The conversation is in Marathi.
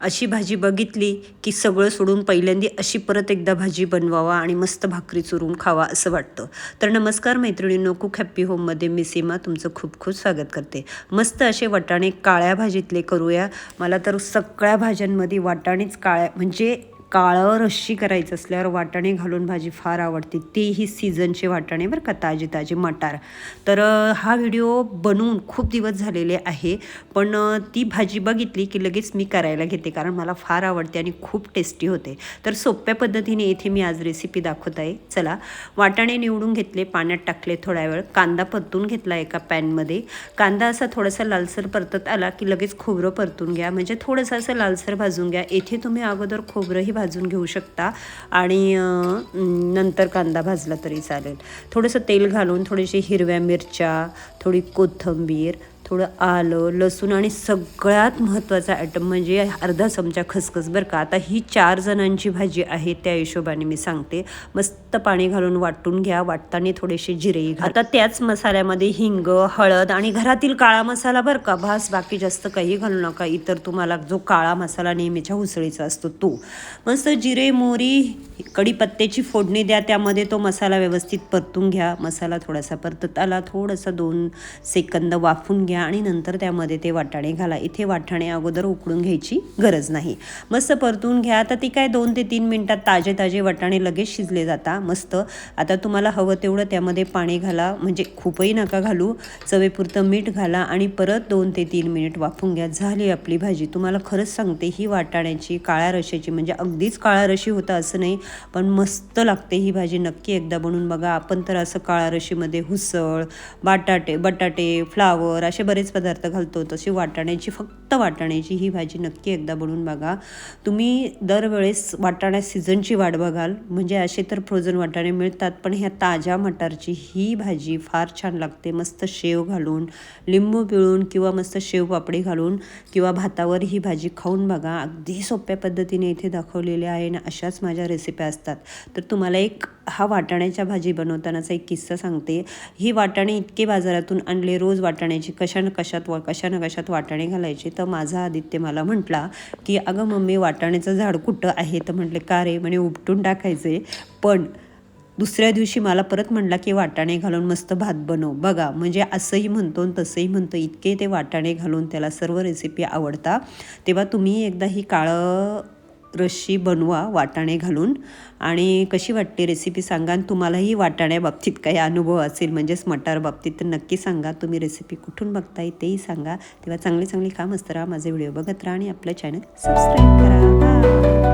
अशी भाजी बघितली की सगळं सोडून पहिल्यांदा अशी परत एकदा भाजी बनवावा आणि मस्त भाकरी चुरून खावा असं वाटतं. तर नमस्कार मैत्रिणींनो कुक हॅप्पी होममध्ये मी सीमा तुमचं खूप खूप स्वागत करते. मस्त असे वाटाणे काळ्या भाजीतले करूया. मला तर सगळ्या भाज्यांमध्ये वाटाणेच काळ्या म्हणजे काळं रश्शी करायचं असल्यावर वाटाणे घालून भाजी फार आवडते. तेही सीझनचे वाटाणे बरं का ताजे ताजे मटार. तर हा व्हिडिओ बनवून खूप दिवस झालेले आहे. पण ती भाजी बघितली की लगेच मी करायला घेते कारण मला फार आवडते आणि खूप टेस्टी होते. तर सोप्या पद्धतीने येथे मी आज रेसिपी दाखवत आहे. चला वाटाणे निवडून घेतले पाण्यात टाकले थोड्या वेळ. कांदा परतून घेतला एका पॅनमध्ये कांदा असा थोडासा लालसर परतत आला की लगेच खोबरं परतून घ्या. म्हणजे थोडंसं असं लालसर भाजून घ्या. येथे तुम्ही अगोदर खोबरंही भाजून घेऊ शकता. आणि नंतर कांदा भाजला तरी चालेल. थोडंसं तेल घालून थोडीशी हिरव्या मिरच्या थोडी कोथिंबीर थोडं आलं लसूण आणि सगळ्यात महत्त्वाचा आयटम म्हणजे अर्धा चमचा खसखस बरं का. आता ही चार जणांची भाजी आहे त्या हिशोबाने मी सांगते. मस्त पाणी घालून वाटून घ्या वाटताना थोडेसे जिरेही घाल. आता त्याच मसाल्यामध्ये हिंग हळद आणि घरातील काळा मसाला बरं का. भास बाकी जास्त काही घालू नका. इतर तुम्हाला जो काळा मसाला नेहमीच्या उसळीचा असतो तो. मस्त जिरे मोरी कढीपत्त्याची फोडणी द्या. त्यामध्ये तो मसाला व्यवस्थित परतून घ्या. मसाला थोडासा परतत आला. थोडासा दोन सेकंद वाफून घ्या. आणि नंतर त्यामध्ये ते वाटाणे घाला. इथे वाटाणे अगोदर उकडून घ्यायची गरज नाही. मस्त परतून घ्या. आता ती काय दोन ते तीन मिनटात ताजे ताजे वाटाणे लगेच शिजले जाता. मस्त. आता तुम्हाला हवं तेवढं त्यामध्ये पाणी घाला. म्हणजे खूपही नका घालू. चवेपुरतं मीठ घाला आणि परत दोन ते तीन मिनिट वाफून घ्या. झाली आपली भाजी. तुम्हाला खरंच सांगते ही वाटाण्याची काळ्या रशाची म्हणजे अगदीच काळ्या रशी होतं असं नाही पण मस्त लागते ही भाजी. नक्की एकदा बनवून बघा. आपण तर असं काळ्या रशीमध्ये हुसळ बटाटे बटाटे फ्लावर असे बरेच पदार्थ घालतो तशी वाटाण्याची फक्त वाटाण्याची ही भाजी नक्की एकदा बनवून बघा. तुम्ही दरवेळेस वाटाण्या सीझनची वाट बघाल म्हणजे असे तर फ्रोझन वाटाणे मिळतात पण ह्या ताज्या मटारची ही भाजी फार छान लागते. मस्त शेव घालून लिंबू पिळून किंवा मस्त शेव पापडी घालून किंवा भातावर ही भाजी खाऊन बघा. अगदी सोप्या पद्धतीने इथे दाखवलेल्या आहे आणि अशाच माझ्या रेसिप्या असतात. तर तुम्हाला एक हा वाटाण्याच्या भाजी बनवतानाचा एक किस्सा सांगते. ही वाटाणे इतके बाजारातून आणले रोज वाटाण्याची कशा न कशात वा कशा न कशात वाटाणे घालायचे? तर माझा आदित्य मला म्हटला की अगं मम्मी वाटाण्याचं झाड कुठं आहे? तर म्हटले का रे? म्हणे उपटून टाकायचे. पण दुसऱ्या दिवशी मला परत म्हणला की वाटाणे घालून मस्त भात बनव. बघा म्हणजे असंही म्हणतो आणि तसंही म्हणतो इतके ते वाटाणे घालून त्याला सर्व रेसिपी आवडता. तेव्हा तुम्ही एकदा ही काळं रशी बनवा वाटाणे घालून. आणि कशी वाटते रेसिपी सांगा आणि तुम्हालाही वाटाण्या बाबतीत काही अनुभव असेल म्हणजेच मटार बाबतीत तर नक्की सांगा. तुम्ही रेसिपी कुठून बघताय तेही सांगा. तेव्हा चांगली चांगली काम असतं राहा. माझे व्हिडिओ बघत राहा आणि आपलं चॅनल सबस्क्राईब करा.